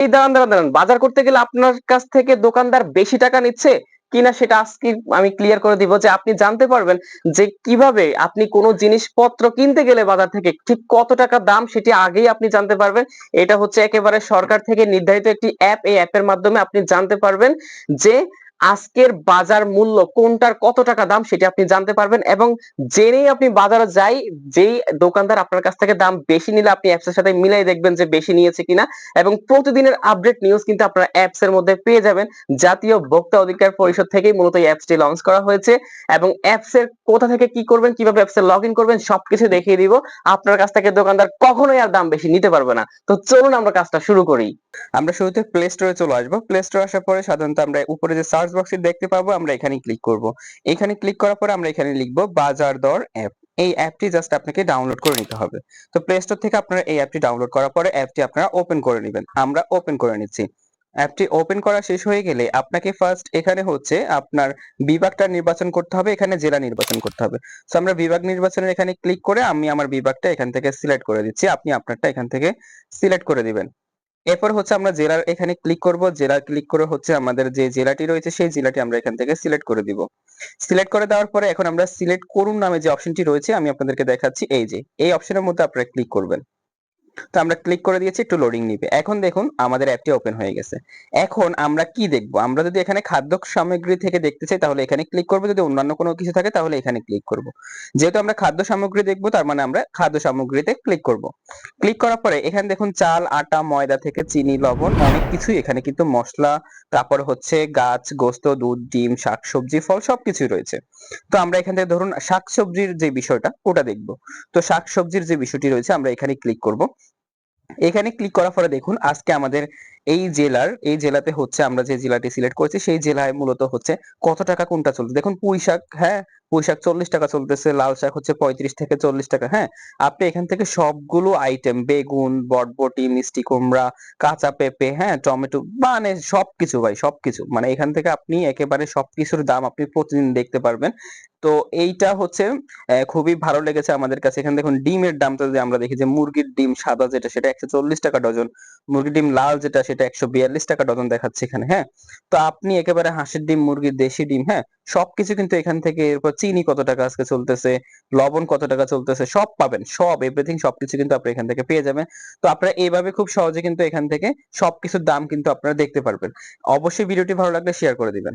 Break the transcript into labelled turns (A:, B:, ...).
A: এই দাঁড়ান দাঁড়ান দাঁড়ান। বাজার করতে গেলে আপনার কাছ থেকে দোকানদার বেশি টাকা নিচ্ছে কিনা সেটা আজকে আমি ক্লিয়ার করে দিব যে আপনি জানতে পারবেন যে কীভাবে আপনি কোনো জিনিসপত্র কিনতে গেলে বাজার থেকে ঠিক কত টাকা দাম সেটি আগেই আপনি জানতে পারবেন। এটা হচ্ছে একেবারে সরকার থেকে নির্ধারিত একটি অ্যাপ এই অ্যাপের মাধ্যমে আপনি জানতে পারবেন যে আজকের বাজার মূল্য কোনটার কত টাকা দাম সেটি আপনি জানতে পারবেন এবং জেনেই আপনি বাজারে যাই, যেই দোকানদার আপনার কাছ থেকে দাম বেশি নিলে আপনি অ্যাপসের সাথে মিলাই দেখবেন যে বেশি নিয়েছে কিনা এবং প্রতিদিনের আপডেট নিউজ কিন্তু আপনারা অ্যাপস এর মধ্যে পেয়ে যাবেন। জাতীয় ভোক্তা অধিকার পরিষদ থেকেই মূলত এই অ্যাপসটি লঞ্চ করা হয়েছে এবং অ্যাপস এর কোথা থেকে কি করবেন, কীভাবে অ্যাপস এ লগ ইন করবেন সবকিছু দেখিয়ে দিব। আপনার কাছ থেকে দোকানদার কখনোই আর দাম বেশি নিতে পারবে না। তো চলুন আমরা কাজটা শুরু করি। আমরা শুরুতে প্লে স্টোরে চলে আসব। প্লে স্টোরে আসার পরে সাধারণত আমরা উপরে যে সার্চ বক্সে দেখতে পাবো, আমরা এখানে ক্লিক করব। এখানে ক্লিক করার পরে আমরা এখানে লিখব বাজার দর অ্যাপ এই অ্যাপটি জাস্ট আপনাকে ডাউনলোড করে নিতে হবে। তো প্লে স্টোর থেকে আপনারা এই অ্যাপটি ডাউনলোড করার পরে অ্যাপটি আপনারা ওপেন করে নেবেন। আমরা ওপেন করে নিচ্ছি। অ্যাপটি ওপেন করা শেষ হয়ে গেলে আপনাকে ফার্স্ট এখানে হচ্ছে আপনার বিভাগটা নির্বাচন করতে হবে, এখানে জেলা নির্বাচন করতে হবে। সো আমরা বিভাগ নির্বাচনের এখানে ক্লিক করে আমি আমার বিভাগটা এখান থেকে সিলেক্ট করে দিচ্ছি। আপনি আপনারটা এখান থেকে সিলেক্ট করে দিবেন। এরপর হচ্ছে আমরা জেলার এখানে ক্লিক করব জেলা ক্লিক করে হচ্ছে আমাদের যে জেলাটি রয়েছে, সেই জেলাটি আমরা এখান থেকে সিলেক্ট করে দিব। সিলেক্ট করে দেওয়ার পরে এখন আমরা সিলেক্ট করুন নামে যে অপশনটি রয়েছে, আমি আপনাদেরকে দেখাচ্ছি। এই যে, এই অপশনের মধ্যে আপনারা ক্লিক করবেন। তো আমরা ক্লিক করে দিয়েছি, একটু লোডিং নিবে। এখন দেখুন, আমাদের অ্যাপটি ওপেন হয়ে গেছে। এখন আমরা কি দেখব? আমরা যদি এখানে খাদ্য সামগ্রী থেকে দেখতে চাই, তাহলে এখানে ক্লিক করব। যদি অন্যান্য কোনো কিছু থাকে, তাহলে এখানে ক্লিক করব। যেহেতু আমরা খাদ্য সামগ্রী দেখব, তার মানে আমরা খাদ্য সামগ্রীতে ক্লিক করব। ক্লিক করার পরে এখানে দেখুন, চাল, আটা, ময়দা থেকে চিনি, লবণ, অনেক কিছুই এখানে কিন্তু মশলা, তারপর হচ্ছে গাছ, গোস্ত, দুধ, ডিম, শাকসবজি, ফল সবকিছুই রয়েছে। তো আমরা এখান থেকে ধরুন, শাকসবজির যে বিষয়টা, ওটা দেখব। তো শাকসবজির যে বিষয়টি রয়েছে, আমরা এখানে ক্লিক করব। এখানে ক্লিক করার পরে দেখুন আজকে আমাদের এই জেলার, এই জেলাতে হচ্ছে আমরা যে জেলাটি সিলেক্ট করেছি, সেই জেলায় মূলত হচ্ছে কত টাকা কোনটা চলছে? দেখুন পুঁই শাক হ্যাঁ পুঁই শাক চল্লিশ টাকা চলতেছে, লাল শাক হচ্ছে পঁয়ত্রিশ থেকে চল্লিশ টাকা হ্যাঁ। আপনি এখান থেকে সবগুলো আইটেম বেগুন, বটবটি, মিষ্টি কুমড়া, কাঁচা পেঁপে হ্যাঁ টমেটো মানে সবকিছু ভাই, সবকিছু। মানে এখান থেকে আপনি একেবারে সবকিছুর দাম আপনি প্রতিদিন দেখতে পারবেন। তো এইটা হচ্ছে খুবই ভালো লেগেছে আমাদের কাছে। এখানে দেখুন ডিমের দামটা যদি আমরা দেখি, যে মুরগির ডিম সাদা যেটা, সেটা একশো চল্লিশ টাকা ডজন। মুরগির ডিম লাল যেটা সেটা একশো বিয়াল্লিশ টাকা ডজন দেখাচ্ছে এখানে হ্যাঁ? তো আপনি একেবারে হাঁসের ডিম, মুরগির, দেশি ডিম হ্যাঁ? সবকিছু কিন্তু এখান থেকে এরপর চিনি কত টাকা আজকে চলতেছে, লবণ কত টাকা চলতেছে, সব পাবেন, সব এভরিথিং সবকিছু কিন্তু আপনি এখান থেকে পেয়ে যাবেন। তো আপনারা এইভাবে খুব সহজে কিন্তু এখান থেকে সবকিছুর দাম কিন্তু আপনারা দেখতে পারবেন। অবশ্যই ভিডিওটি ভালো লাগলে শেয়ার করে দিবেন।